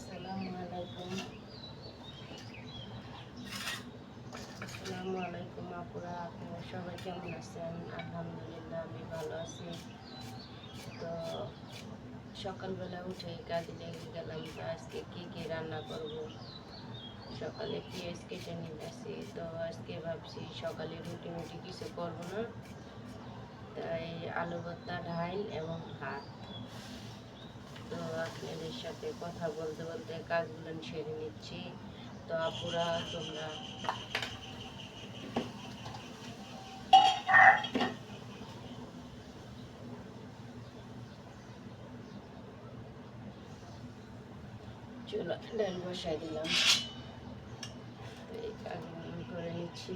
আসসালামু আলাইকুম। আসসালামু আলাইকুম আপুরা, আপনারা সবাই কেমন আছেন? আলহামদুলিল্লাহ, আমি ভালো আছি। তো সকালবেলা উঠে কাজে লেগে গেলাম তো আজকে কী কী রান্না করব। সকালে পেঁয়াজ কেটে নিয়ে আসি তো আজকে ভাবছি সকালে রুটি মুটি কিছু করব না। তাই আলু ভর্তা, ডাইল এবং ভাত। তো আপনাদের সাথে কথা বলতে বলতে কাজগুলো সেরে নিচ্ছি। তো আপুরা, তোমরা। চুলা বসাই দিলাম। এই কাজগুলো করে নিচ্ছি।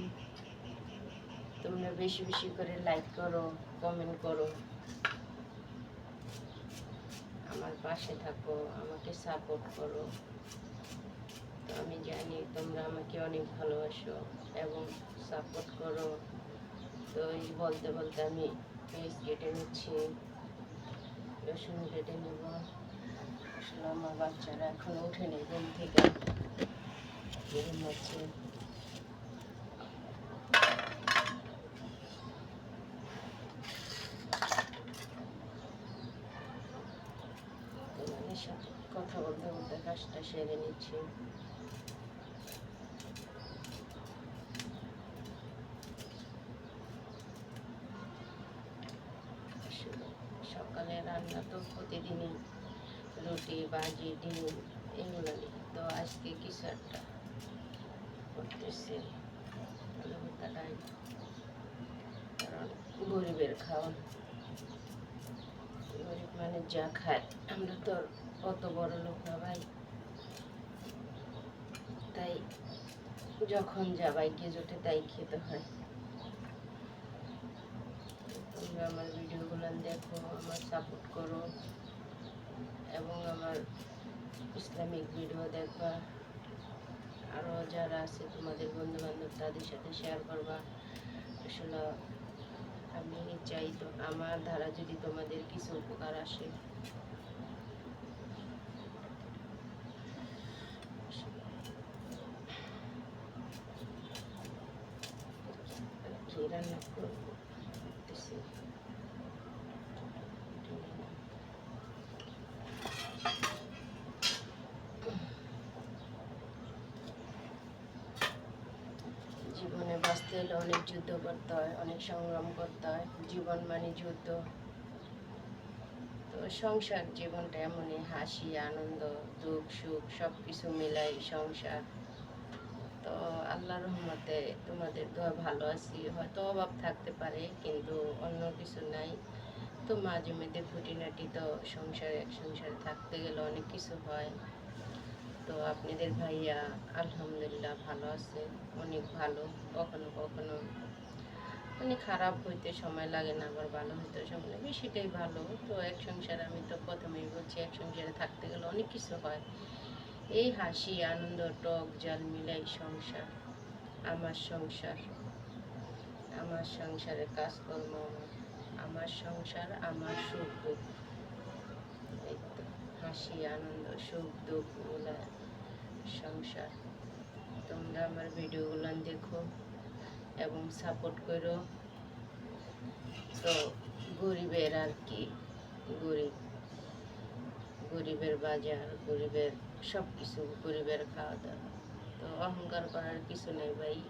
তোমরা বেশি বেশি করে লাইক করো কমেন্ট করো আমার পাশে থাকো, আমাকে সাপোর্ট করো। তো আমি জানি তোমরা আমাকে অনেক ভালোবাসো এবং সাপোর্ট করো। তো এই বলতে বলতে আমি পেস্ট কেটে নিচ্ছি রসুন কেটে নেব। আসলে আমার বাচ্চারা এখন ওঠেনি ঘুম থেকে। হচ্ছে তোমাদের সাথে কথা বলতে বলতে কাজটা সেরে নিচ্ছি। সকালে রান্না তো প্রতিদিনই, রুটি, ভাজি, ডিম, এগুলো তো আজকে কিছু একটা করতেছে কারণ গরিবের খাওয়া। গরিব মানে যা খায়। আমরা তো অত বড় লোক না ভাই। তাই যখন যা বাইকে জোটে তাই খেতে হয়। তোমরা আমার ভিডিওগুলো দেখো, আমার সাপোর্ট করো এবং আমার ইসলামিক ভিডিও দেখবা। আরও যারা আছে, তোমাদের বন্ধু বান্ধব তাদের সাথে শেয়ার করবা। আসলে আমি চাই তো, আমার দ্বারা যদি তোমাদের কিছু উপকার আসে কি জীবনে বাঁচতে হলে অনেক যুদ্ধ করতে হয়, অনেক সংগ্রাম করতে হয়। জীবন মানে যুদ্ধ। তো সংসার জীবনটা এমনই, হাসি, আনন্দ, দুঃখ, সুখ সব কিছু মিলাই সংসার। তো আল্লাহ রহমতে তোমাদের দোয়া ভালো আছি। হয়তো অভাব থাকতে পারে, কিন্তু অন্য কিছু নাই। তো মাঝে মধ্যে খুঁটিনাটি তো সংসারে এক সংসারে থাকতে গেলে অনেক কিছু হয়। তো আপনাদের ভাইয়া আলহামদুলিল্লাহ ভালো আছে, অনেক ভালো, কখনো কখনো। মানে খারাপ হইতে সময় লাগে না, আবার ভালো হইতে সময় লাগে। সেটাই ভালো। তো এক সংসারে আমি তো প্রথমেই বলছি, এক সংসারে থাকতে গেলে অনেক কিছু হয়। এই হাসি, আনন্দ, টক, জাল মিলাই সংসার, আমার সংসার। আমার সংসারে কাজকর্ম আমার। সংসার, আমার সুখ দুঃখ। এই তো, হাসি, আনন্দ, সুখ দুঃখগুলা সংসার। তোমরা আমার ভিডিওগুলো দেখো এবং সাপোর্ট করো। তো গরিবের আর কি, গরিব। গরিবের বাজার, গরিবের সব কিছু গরিবের খাওয়া দাওয়া তো অহংকার করার কিছু নেই ভাই।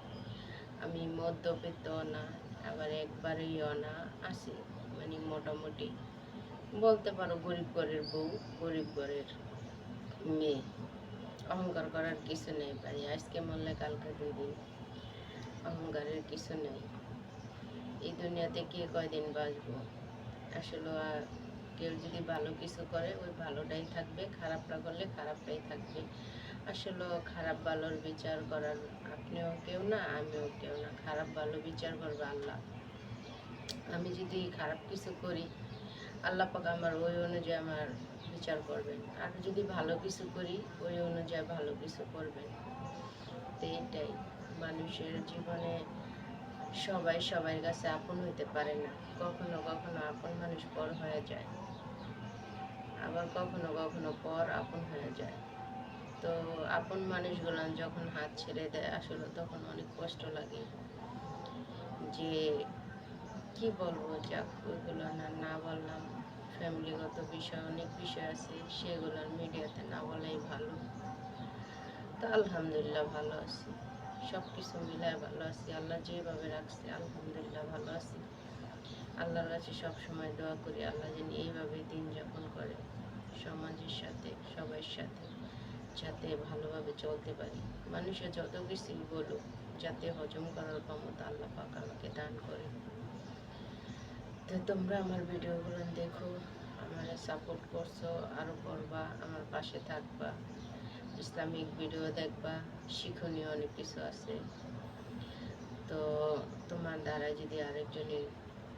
আমি মধ্যবিত্ত না, আবার একবারেই না আছি। মানে মোটামুটি বলতে পারো গরিব ঘরের বউ, গরিব ঘরের মেয়ে। অহংকার করার কিছু নেই ভাই। আজকে মরলে কালকে দুই দিন। অহংকারের কিছু নেই। এই দুনিয়াতে কে কয়দিন বাঁচবো? আসলে কেউ যদি ভালো কিছু করে, ওই ভালোটাই থাকবে, খারাপটা করলে খারাপটাই থাকবে। আসলে খারাপ ভালোর বিচার করার আপনিও কেউ না, আমিও কেউ না। খারাপ ভালো বিচার করবে আল্লাহ। আমি যদি খারাপ কিছু করি, আল্লাহ পাক আমার ওই অনুযায়ী আমার বিচার করবেন। আর যদি ভালো কিছু করি, ওই অনুযায়ী ভালো কিছু করবেন। তো এইটাই মানুষের জীবনে সবাই সবার কাছে আপন হইতে পারে না। কখনো কখনো আপন মানুষ পর হয়ে যায়। আবার কখনো কখনো পর আপন হয়ে যায়। তো আপন মানুষগুলো যখন হাত ছেড়ে দেয়, আসলে তখন অনেক কষ্ট লাগে। যে কি বলব, যাক, ওইগুলো না না বললাম। ফ্যামিলিগত বিষয়, অনেক বিষয় আছে, সেগুলো মিডিয়াতে না বলাই ভালো। তো আলহামদুলিল্লাহ ভালো আছি। সব কিছু মিলায় ভালো আছি। আল্লাহ যেভাবে রাখছে, আলহামদুলিল্লাহ ভালো আছি। আল্লাহর কাছে সব সময় দোয়া করি, আল্লাহ যেন এইভাবে দিন যাপন করে সমাজের সাথে সবার সাথে, যাতে ভালোভাবে চলতে পারি। মানুষের যত কিছুই বলুক, যাতে হজম করার ক্ষমতা আল্লাহ পাক আমাকে দান করে। তো তোমরা আমার ভিডিওগুলো দেখো, আমার সাপোর্ট করছ আরও করবা, আমার পাশে থাকবা। ইসলামিক ভিডিও দেখবা, শিক্ষণীয় অনেক কিছু আছে। তো তোমার দ্বারা যদি আরেকজনের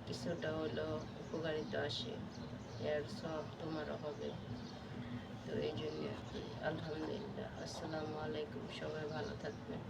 কিছুটা হলো উপকারিত আসে, এর সব তোমারও হবে। তো এই জন্য আলহামদুলিল্লাহ। আসসালামু আলাইকুম, সবাই ভালো থাকবেন।